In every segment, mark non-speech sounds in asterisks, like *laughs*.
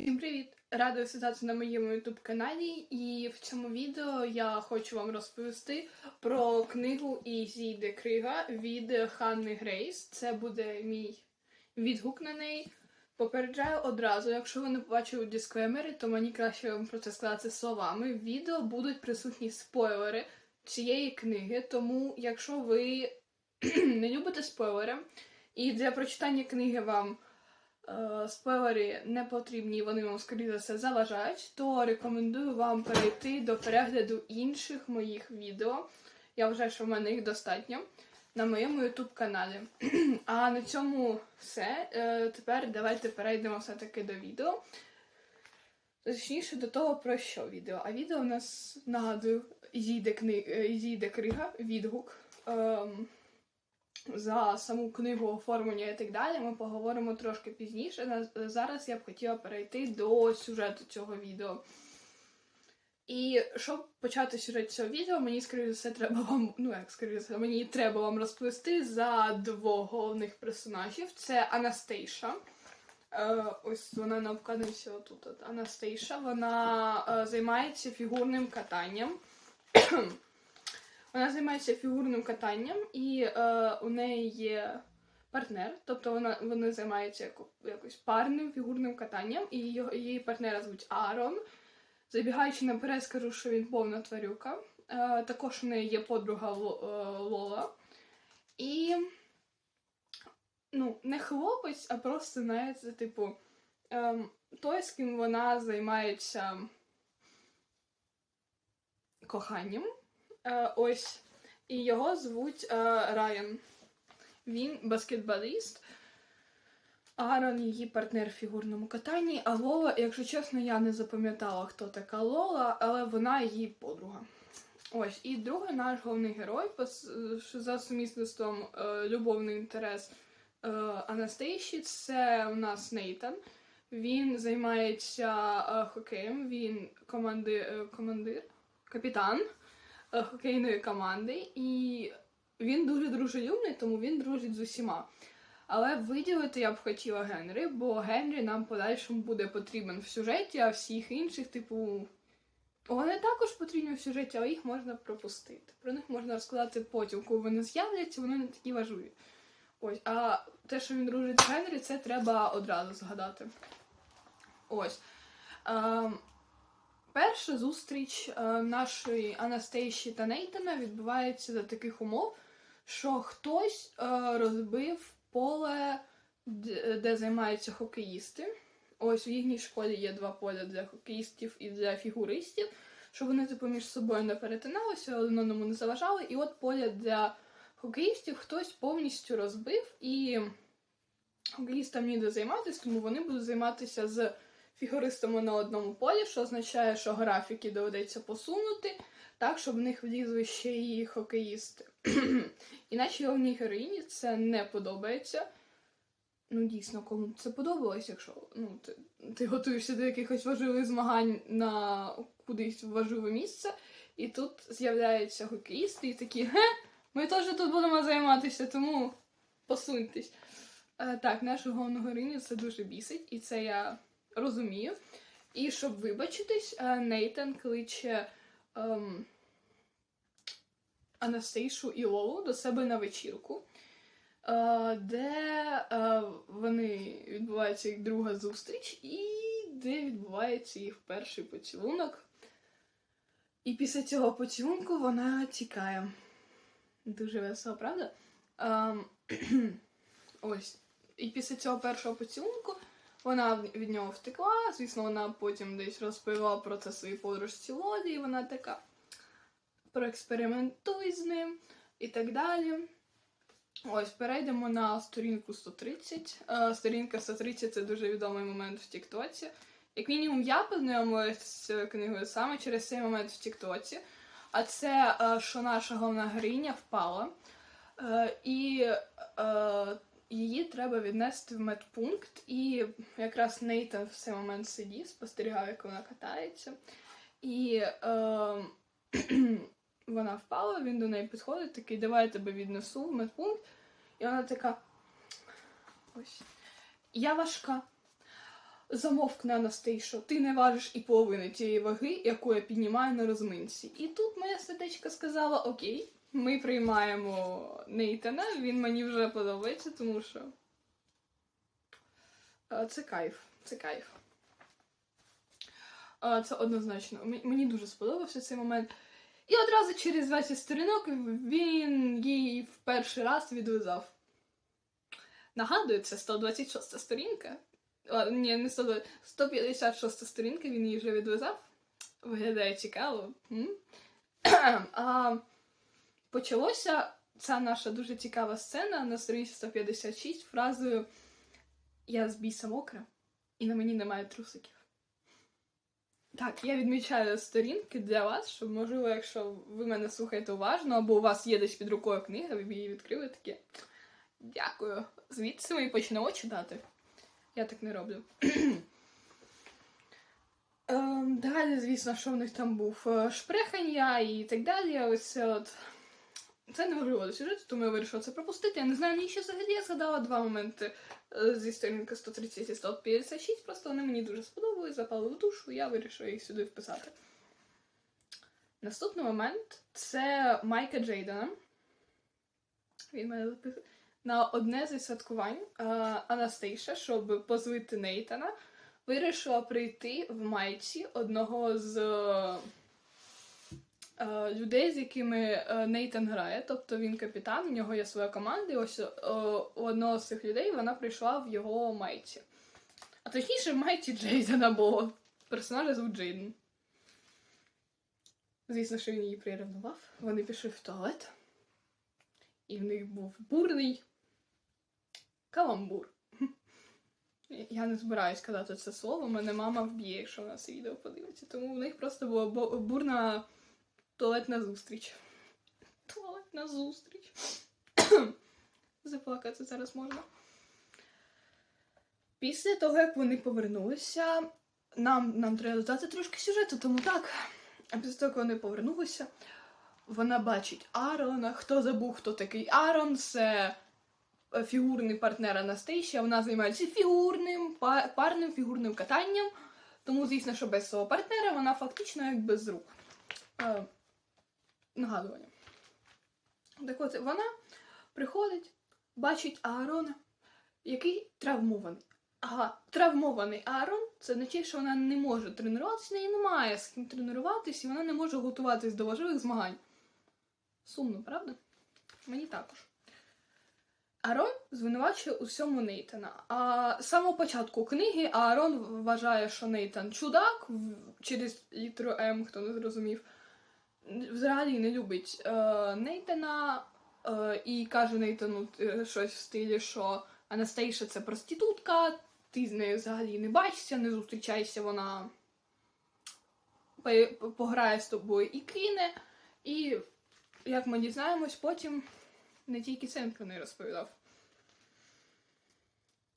Всім привіт! Рада вітати на моєму youtube каналі, і в цьому відео я хочу вам розповісти про книгу Ізі де Крига від Ханни Грейс. Це буде мій відгук на неї. Попереджаю одразу, якщо ви не побачили дисклеймери, то мені краще вам про це сказати словами. В відео будуть присутні спойлери цієї книги, тому якщо ви *clears throat* не любите спойлери, і для прочитання книги вам спойлери не потрібні, вони вам, скоріше за все, заважають, то рекомендую вам перейти до перегляду інших моїх відео. Я вважаю, що в мене їх достатньо на моєму YouTube каналі. *clears throat* А на цьому все. Е, Тепер давайте перейдемо все-таки до відео. Точніше до того, про що відео. А відео у нас нагадую, зійде, кни... е, зійде крига, відгук. Ем, за саму книгу оформлення і так далі ми поговоримо трошки пізніше. Зараз я б хотіла перейти до сюжету цього відео. І щоб почати сюжет цього відео, мені, скоріше за все, треба вам, ну як скоріше все, мені треба вам розповісти за двох головних персонажів. Це Анастейша. Е, ось вона на обкладинці отут. от, Анастейша. Вона е, займається фігурним катанням. Вона займається фігурним катанням, і е, у неї є партнер, тобто вона вони займаються якось парним фігурним катанням, і її, її партнера звуть Аарон. Забігаючи наперед, скажу, що він повна тварюка. Е, також у неї є подруга е, Лола. І ну, не хлопець, а просто, знаєте, типу, ем, той, з ким вона займається коханням. Е, ось. І його звуть е, Райан. Він баскетболіст. Аарон її партнер в фігурному катанні. А Лола, якщо чесно, я не запам'ятала, хто така Лола, але вона її подруга. Ось, і другий наш головний герой, за сумісництвом е, любовний інтерес Анастейші, це у нас Нейтан. Він займається хокеєм, він команди, командир, капітан хокейної команди, і він дуже дружелюбний, тому він дружить з усіма. Але виділити я б хотіла Генрі, бо Генрі нам подальшому буде потрібен в сюжеті, а всіх інших, типу, вони також потрібні в сюжеті, але їх можна пропустити. Про них можна розказати потім, коли вони з'являться, вони не такі важливі. Ось, а те, що він дружить з Генрі, це треба одразу згадати. Ось. Ем, Перша зустріч е, нашої Анастейші та Нейтана відбувається за таких умов, що хтось е, розбив поле, де, займаються хокеїсти. Ось в їхній школі є два поля для хокеїстів і для фігуристів, щоб вони типу між собою не перетиналися, один одному не заважали. І от поля для хокеїстів хтось повністю розбив, і хокеїстам ніде займатися, тому вони будуть займатися з фігуристами на одному полі, що означає, що графіки доведеться посунути, так, щоб в них влізли ще і хокеїсти. І нашій головній героїні це не подобається. Ну, дійсно, кому це подобалось, якщо ну, ти, ти готуєшся до якихось важливих змагань на кудись важливе місце, і тут з'являються хокеїсти і такі, ге, ми теж тут будемо займатися, тому посуньтесь. Е, так, нашу головну героїню це дуже бісить, і це я розумію. І щоб вибачитись, е, Нейтан кличе ем, Анастейшу і Лолу до себе на вечірку, е, де е, вони відбувається їх друга зустріч, і де відбувається їх перший поцілунок. І після цього поцілунку вона тікає. Дуже весело, правда? Ем, *clears throat* ось. І після цього першого поцілунку вона від нього втекла. Звісно, вона потім десь розповіла про це своїй подружці Лоді, і вона така проекспериментуй з ним і так далі. Ось, перейдемо на сторінку 130. Е, Сторінка 130 це дуже відомий момент в Тіктоці. Як мінімум, я познайомилася з книгою саме через цей момент в Тіктоці. А це, е, що наша головна героїня впала. Е, І її треба віднести в медпункт. І якраз Нейтан в цей момент сидів, спостерігав, як вона катається. І е, *clears throat* вона впала, він до неї підходить, такий, давай я тебе віднесу в медпункт. І вона така. Ось. Я важка. замовкни Анастейшо, ти не важиш і половини тієї ваги, яку я піднімаю на розминці. І тут моя сердечко сказала: Окей, ми приймаємо Нейтана, він мені вже подобається, тому що е, це кайф, це кайф. Е, Це однозначно. Мені дуже сподобався цей момент. І одразу через 20 сторінок він її в перший раз відв'язав. Нагадую, це 126 сторінка. А, ні, не 120, 156 сторінка він її вже відв'язав. Виглядає цікаво. *clears throat* А, почалося ця наша дуже цікава сцена на сторінці 156 фразою Я з біса мокра, і на мені немає трусиків. Так, я відмічаю сторінки для вас, щоб, можливо, якщо ви мене слухаєте уважно, або у вас є десь під рукою книга, ви її відкрили такі. Дякую. Звідси ми і почнемо читати. Я так не роблю. Ем, Далі, звісно, що в них там був е, шпрехання і так далі. Ось от. Це не важливо до сюжету, тому я вирішила це пропустити. Я не знаю, навіщо взагалі я згадала два моменти е, зі сторінки 130 і 156. Просто вони мені дуже сподобались, запали в душу, я вирішила їх сюди вписати. Наступний момент це Майка Джейдена. Він мене записує. На одне зі святкувань е, Анастейша, щоб позвити Нейтана, вирішила прийти в майці одного з людей, з якими е, Нейтан грає. Тобто він капітан, у нього є своя команда, і ось е, у одного з цих людей вона прийшла в його майці. А точніше, в майці Джейдена, бо персонажа звуть Джейден. Звісно, що він її приревнував. Вони пішли в туалет. І в них був бурний каламбур. *laughs* Я не збираюсь казати це слово, мене мама вб'є, якщо вона це відео подивиться. Тому в них просто була бурна туалетна зустріч. Туалетна зустріч. *coughs* Заплакати зараз можна. Після того, як вони повернулися, нам, нам треба додати трошки сюжету, тому так. А після того, як вони повернулися, вона бачить Арона. Хто забув, хто такий Арон? Це е, фігурний партнер Анастейші. Вона займається фігурним, парним фігурним катанням. Тому, звісно, що без свого партнера вона фактично як без рук. Нагадування. Так от вона приходить, бачить Аарона, який травмований. Ага, травмований Аарон це означає, що вона не може тренуватися, в неї немає з ким тренуватися, і вона не може готуватись до важливих змагань. Сумно, правда? Мені також. Аарон звинувачує у всьому Нейтана. А з самого початку книги Аарон вважає, що Нейтан чудак через літеру М, хто не зрозумів. Взагалі не любить е, Нейтана е, і каже Нейтану е, щось в стилі, що Анастейша це проститутка, ти з нею взагалі не бачишся, не зустрічайся, вона пограє з тобою і кине. І як ми дізнаємось, потім не тільки це про неї розповідав.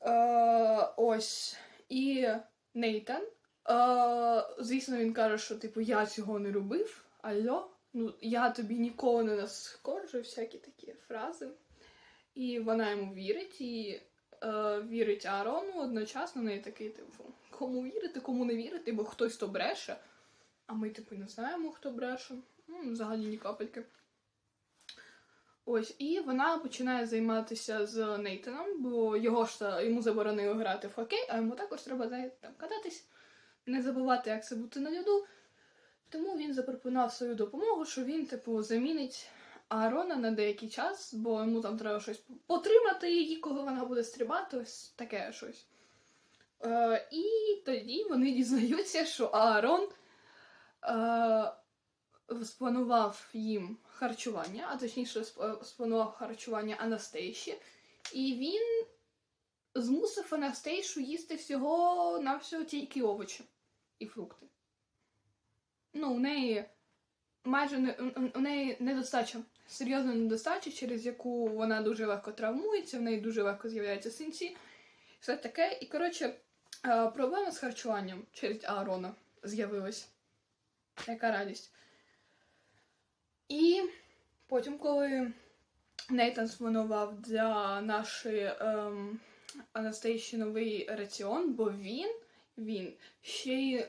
Е, ось. І Нейтан. Е, звісно, він каже, що типу я цього не робив. Алло, ну я тобі ніколи не наскорджу, всякі такі фрази. І вона йому вірить, і е, вірить Аарону одночасно неї такий, типу, кому вірити, кому не вірити, бо хтось то бреше. А ми, типу, не знаємо, хто бреше. Ну, взагалі ні капельки. Ось, і вона починає займатися з Нейтаном, бо його ж йому заборонили грати в хокей, а йому також треба там кататись, не забувати, як це бути на льоду. Тому він запропонував свою допомогу, що він, типу, замінить Аарона на деякий час, бо йому там треба щось потримати її, коли вона буде стрибати, ось таке щось. Е, і тоді вони дізнаються, що Аарон е, спланував їм харчування, а точніше спланував харчування Анастейші, і він змусив Анастейшу їсти всього на всього тільки овочі і фрукти. Ну, у неї майже не, у- неї недостача, серйозна недостача, через яку вона дуже легко травмується, в неї дуже легко з'являються синці, все таке. І, коротше, е, проблема з харчуванням через Аарона з'явилась. Яка радість. І потім, коли Нейтан спланував для нашої ем, Анастейші новий раціон, бо він він ще й е,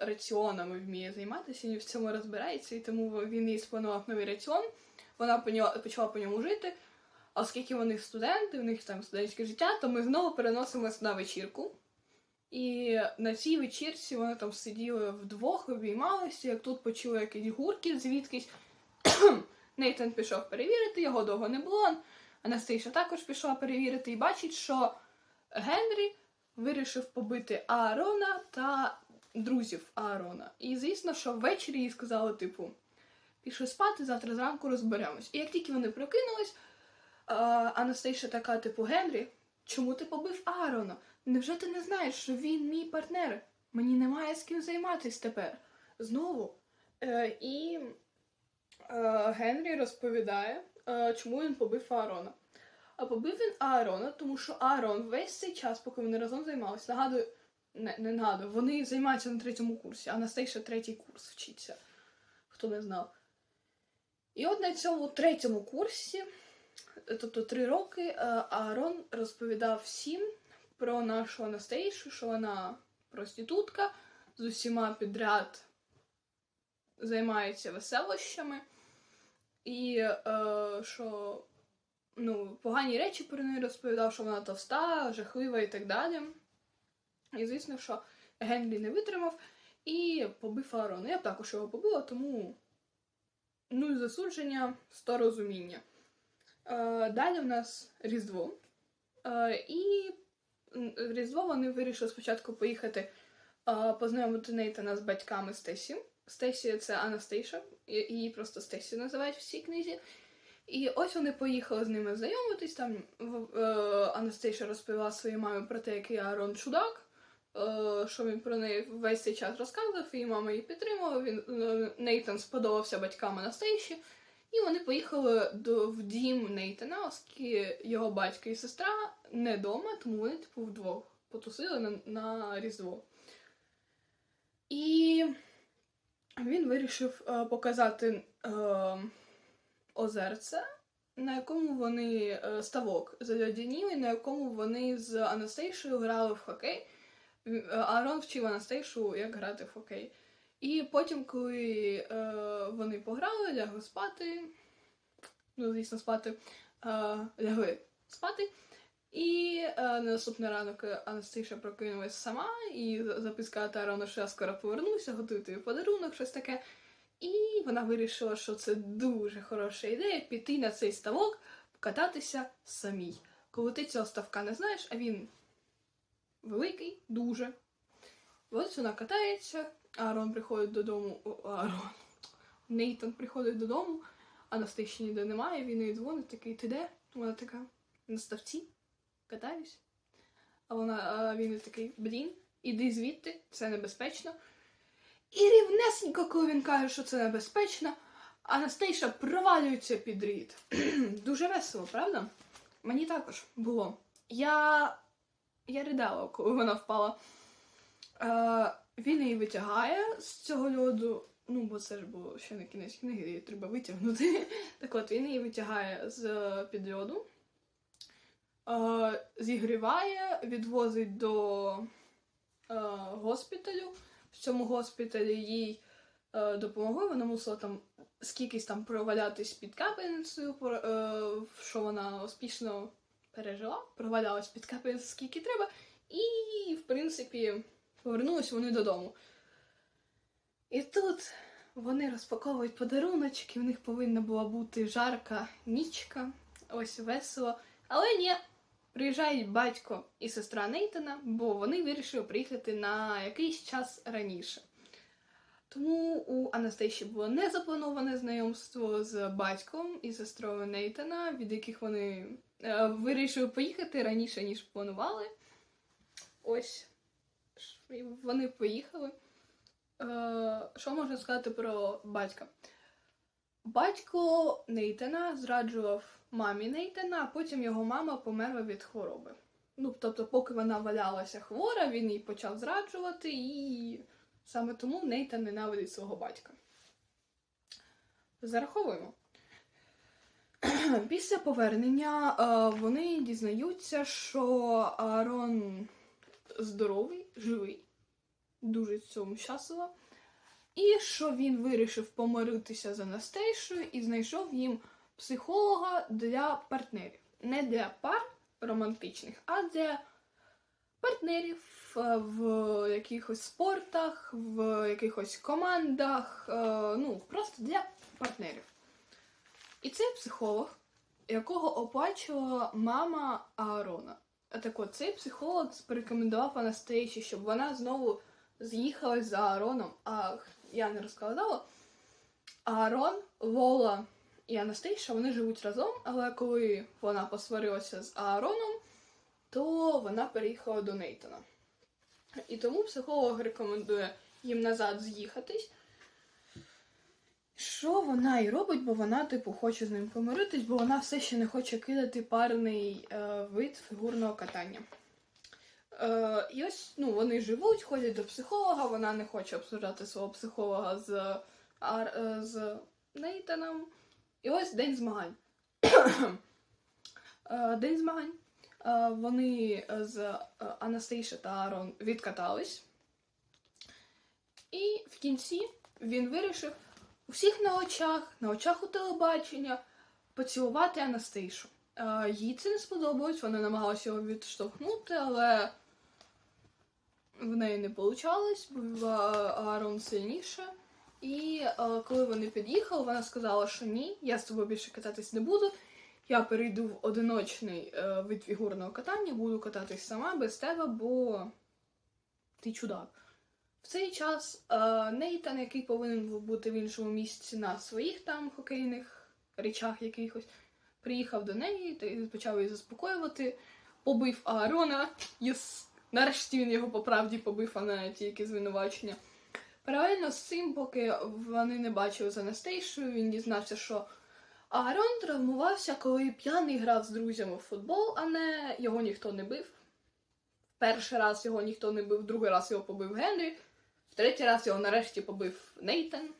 раціонами вміє займатися, він в цьому розбирається, і тому він їй спланував новий раціон. Вона по почала по ньому жити. А оскільки вони студенти, у них там студентське життя, то ми знову переносимось на вечірку. І на цій вечірці вони там сиділи вдвох, обіймалися, як тут почули якийсь гуркіт звідкись. *clears throat* Нейтан пішов перевірити, його довго не було. Анастейша також пішла перевірити і бачить, що Генрі вирішив побити Аарона та друзів Аарона. І звісно, що ввечері їй сказали, типу, пішли спати, завтра зранку розберемось. І як тільки вони прокинулись, Анастейша така, типу, Генрі, чому ти побив Аарона? Невже ти не знаєш, що він мій партнер? Мені немає з ким займатися тепер. Знову. Е, і е, Генрі розповідає, е, чому він побив Аарона. А побив він Аарона, тому що Аарон весь цей час, поки вони разом займалися, нагадую, не, не нагадую, вони займаються на третьому курсі, а Анастейша третій курс вчиться, хто не знав. І от на цьому третьому курсі, тобто три роки, е, Аарон розповідав всім про нашу Анастейшу, що вона проститутка, з усіма підряд займається веселощами, і е, що ну, погані речі про неї розповідав, що вона товста, жахлива і так далі. І звісно, що Генрі не витримав і побив Аарона. Я б також його побила, тому ну і засудження, сто розуміння. Е, далі в нас Різдво. Е, і в Різдво вони вирішили спочатку поїхати е, познайомити Нейтана з батьками Стесі. Стесі це Анастейша, її просто Стесі називають в цій книзі. І ось вони поїхали з ними знайомитись. Там е, Анастейша розповіла своїй мамі про те, який Аарон чудак, е, що він про неї весь цей час розказував, і мама її підтримала. Він е, Нейтан сподобався батькам Анастейші. І вони поїхали до, в дім Нейтана, оскільки його батько і сестра не вдома, тому вони, типу, вдвох потусили на, на Різдво. І він вирішив е, показати е, озерце, на якому вони е, ставок заледяніли, на якому вони з Анастейшою грали в хокей. Е, Аарон вчив Анастейшу, як грати в хокей. І потім, коли е, вони пограли, лягли спати, ну, звісно, спати, лягли спати. І на наступний ранок Анастейша прокинулась сама, і за- записка Аарона, що я скоро повернуся, готую тобі подарунок, щось таке. І вона вирішила, що це дуже хороша ідея піти на цей ставок, покататися самій. Коли ти цього ставка не знаєш, а він великий, дуже. Ось вона катається, Аарон приходить додому. о, Аарон. Нейтан приходить додому, а Настейші ніде немає, він їй дзвонить, такий, ти де? Вона така, на ставці, катаюсь. А вона, а він такий, блін, іди звідти, це небезпечно. І рівнесенько, коли він каже, що це небезпечно, Анастейша провалюється під рід. *clears throat* Дуже весело, правда? Мені також було. Я. Я ридала, коли вона впала. Е, він її витягає з цього льоду. Ну, бо це ж було ще не кінець книги, її треба витягнути. *laughs* Так от він її витягає з під льоду, е, зігріває, відвозить до е, госпіталю. В цьому госпіталі їй е, допомогли. Вона мусила там скількись там провалятись під капельницею, е, що вона успішно пережила, провалялась під капельницею скільки треба, і, в принципі, повернулись вони додому. І тут вони розпаковують подаруночки, в них повинна була бути жарка нічка, ось весело. Але ні, приїжджають батько і сестра Нейтана, бо вони вирішили приїхати на якийсь час раніше. Тому у Анастейші було не заплановане знайомство з батьком і сестрою Нейтана, від яких вони е, вирішили поїхати раніше, ніж планували. Ось вони поїхали. Е, що можна сказати про батька? Батько Нейтана зраджував мамі Нейтана, а потім його мама померла від хвороби. Ну, тобто, поки вона валялася хвора, він її почав зраджувати, і саме тому Нейтан ненавидить свого батька. Зараховуємо. *clears throat* Після повернення е, вони дізнаються, що Аарон здоровий, живий, дуже цьому щаслива. І що він вирішив помиритися з Анастейшою і знайшов їм психолога для партнерів. Не для пар романтичних, а для партнерів е, в якихось спортах, в якихось командах, е, ну, просто для партнерів. І цей психолог, якого оплачувала мама Аарона. А Так от, цей психолог порекомендував Анастейші, щоб вона знову з'їхалась за Аароном. А я не розказала. Аарон, Лола і Анастейша вони живуть разом, але коли вона посварилася з Аароном, то вона переїхала до Нейтана. І тому психолог рекомендує їм назад з'їхатись. Що вона і робить, бо вона, типу, хоче з ним помиритись, бо вона все ще не хоче кидати парний е, вид фігурного катання. Е, і ось ну, вони живуть, ходять до психолога, вона не хоче обсуждати свого психолога з, Ар, е, з Нейтаном. І ось день змагань. *coughs* Е, день змагань. Е, Вони з е, Анастейша та Арон відкатались. І в кінці він вирішив у всіх на очах, на очах у телебачення, поцілувати Анастейшу. Е, Їй це не сподобалось, вона намагалася його відштовхнути, але в неї не вийшло, бо Аарон сильніше. І е, коли вони під'їхали, вона сказала, що ні, я з тобою більше кататись не буду. Я перейду в одиночний е, вид фігурного катання, буду кататись сама без тебе, бо ти чудак. В цей час е, Нейтан, який повинен був бути в іншому місці на своїх там хокейних речах якихось, приїхав до неї та почав її заспокоювати, побив Аарона. Єс. Нарешті він його по правді побив, а не тільки звинувачення. Паралельно з цим, поки вони не бачили з Анастейшою, він дізнався, що Аарон травмувався, коли п'яний грав з друзями в футбол, а не його ніхто не бив. Перший раз його ніхто не бив, другий раз його побив Генрі, в третій раз його нарешті побив Нейтан.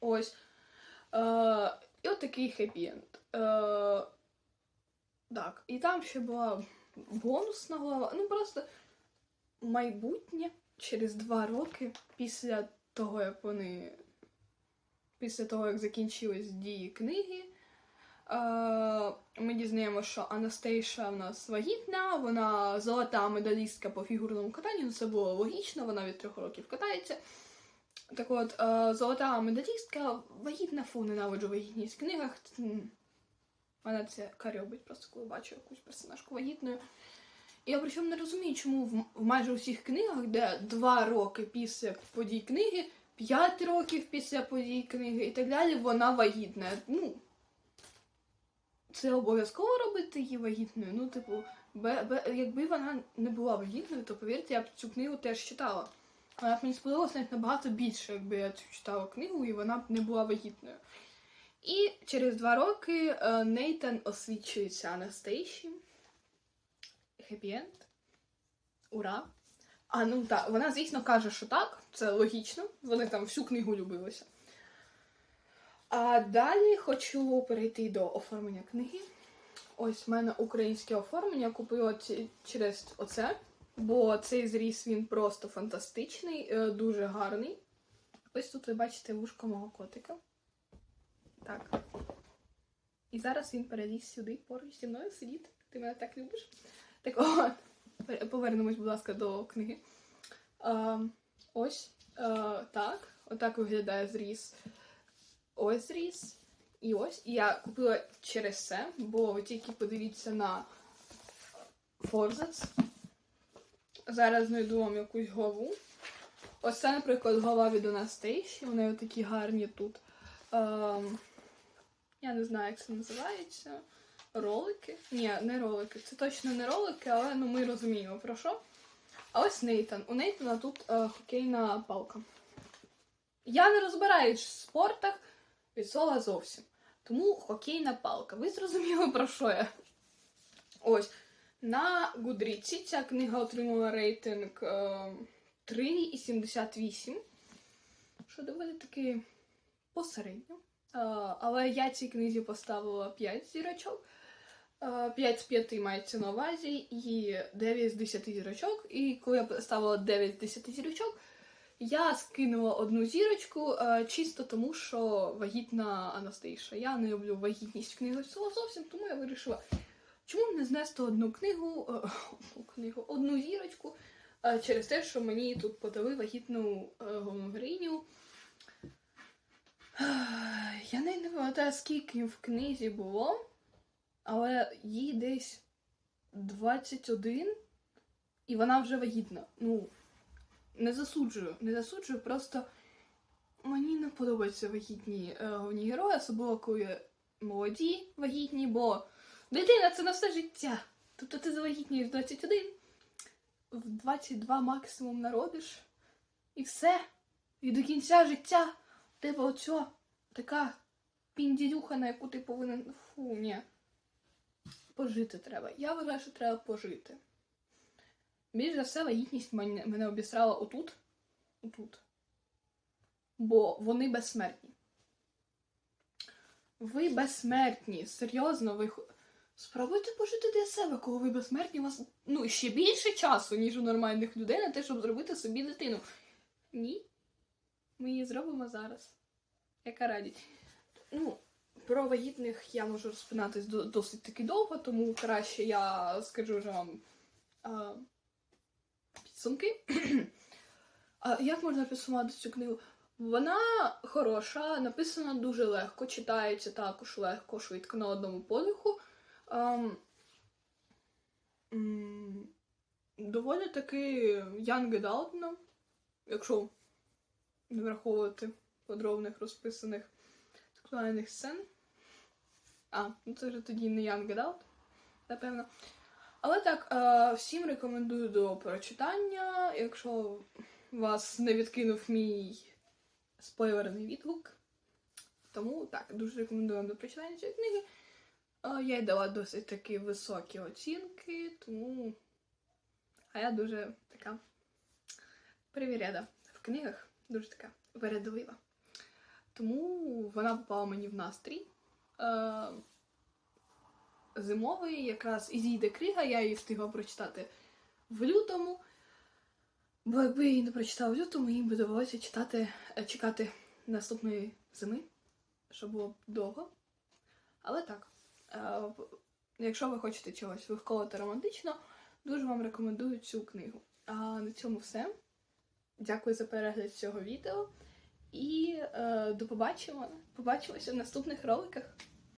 Ось. Е, і от такий хеппі-енд. Е, так, і там ще була бонусна глава. Ну просто майбутнє через два роки після того, як вони. Після того, як закінчились дії книги, е, ми дізнаємося, що Анастейша в нас вагітна, вона золота медалістка по фігурному катанню, це було логічно, вона від трьох років катається. Так от, е, золота медалістка, вагітна, фу, ненавиджу вагітність в книгах. Мене це карьобить просто, коли бачу якусь персонажку вагітною. І я причому не розумію, чому в, майже усіх книгах, де два роки після подій книги, п'ять років після подій книги і так далі, вона вагітна. Ну, це обов'язково робити її вагітною. Ну, типу, бе, бе, якби вона не була вагітною, то повірте, я б цю книгу теж читала. Вона б мені сподобалась навіть набагато більше, якби я цю читала книгу і вона б не була вагітною. І через два роки е, Нейтан освічується Анастейші. Хеппі-енд. Ура! А ну так, вона, звісно, каже, що так, це логічно. Вони там всю книгу любилися. А далі хочу перейти до оформлення книги. Ось в мене українське оформлення купила через оце, бо цей зріз він просто фантастичний, е, дуже гарний. Ось тут ви бачите вушко мого котика. Так. І зараз він переліз сюди поруч зі мною сидіти. Ти мене так любиш. Так от, повернемось, будь ласка, до книги. Е, ось е, так. Отак виглядає зріз. Ось зріз. І ось. І я купила через це, бо тільки подивіться на форзац. Зараз знайду вам якусь главу. Ось це, наприклад, глава від Анастейші. Вони такі гарні тут. Ем, я не знаю, як це називається. Ролики? Ні, не ролики. Це точно не ролики, але ну, ми розуміємо про що. А ось Нейтан. У Нейтана тут е, хокейна палка. Я не розбираюсь в спортах від слова зовсім. Тому хокейна палка. Ви зрозуміли про що я? Ось. На Гудріці ця книга отримала рейтинг е, 3,78. Що доволі таки посередньо. Е, але я цій книзі поставила 5 зірочок. 5 з 5 мається на увазі і 9 з 10 зірочок. І коли я поставила 9 з 10 зірочок, я скинула одну зірочку е, чисто тому, що вагітна Анастейша. Я не люблю вагітність в книгах зовсім, тому я вирішила, чому не знести одну книгу, е, одну книгу, одну зірочку е, через те, що мені тут подали вагітну е, головну героїню. Я не пам'ятаю, скільки в книзі було, але їй десь 21, і вона вже вагітна. Ну, не засуджую, не засуджую, просто мені не подобаються вагітні е, головні герої, особливо коли молоді вагітні, бо дитина це на все життя. Тобто ти завагітнієш в 21, в 22 максимум народиш, і все. І до кінця життя тебе оця така пінділюха, на яку ти повинен. Фу, ні. Пожити треба. Я вважаю, що треба пожити. Більш за все, вагітність мене, мене обісрала отут. Отут. Бо вони безсмертні. Ви безсмертні. Серйозно, ви. Спробуйте пожити для себе, коли ви безсмертні, у вас ну, ще більше часу, ніж у нормальних людей на те, щоб зробити собі дитину. Ні. Ми її зробимо зараз. Яка радість. Ну, про вагітних я можу розпинатись досить таки довго, тому краще я скажу вже вам а, підсумки. а, як можна підсумувати цю книгу? Вона хороша, написана дуже легко, читається також легко, швидко на одному подиху. Ам, доволі таки young adult, ну, якщо враховувати подробних розписаних сексуальних сцен. А, ну це вже тоді не Young Adult, напевно. Але так, е, всім рекомендую до прочитання, якщо вас не відкинув мій спойлерний відгук. Тому так, дуже рекомендую вам до прочитання цієї книги. Е, я їй дала досить таки високі оцінки, тому. А я дуже така привіряда в книгах, дуже така передлива. Тому вона попала мені в настрій. Е, зимовий, якраз і зійде книга, я її встигла прочитати в лютому. Бо якби її не прочитала в лютому, їм би довелося читати, е, чекати наступної зими, що було б довго. Але так, е, якщо ви хочете чогось легкого та романтичного, дуже вам рекомендую цю книгу. А на цьому все. Дякую за перегляд цього відео. І е, до побачення. Побачимося в наступних роликах.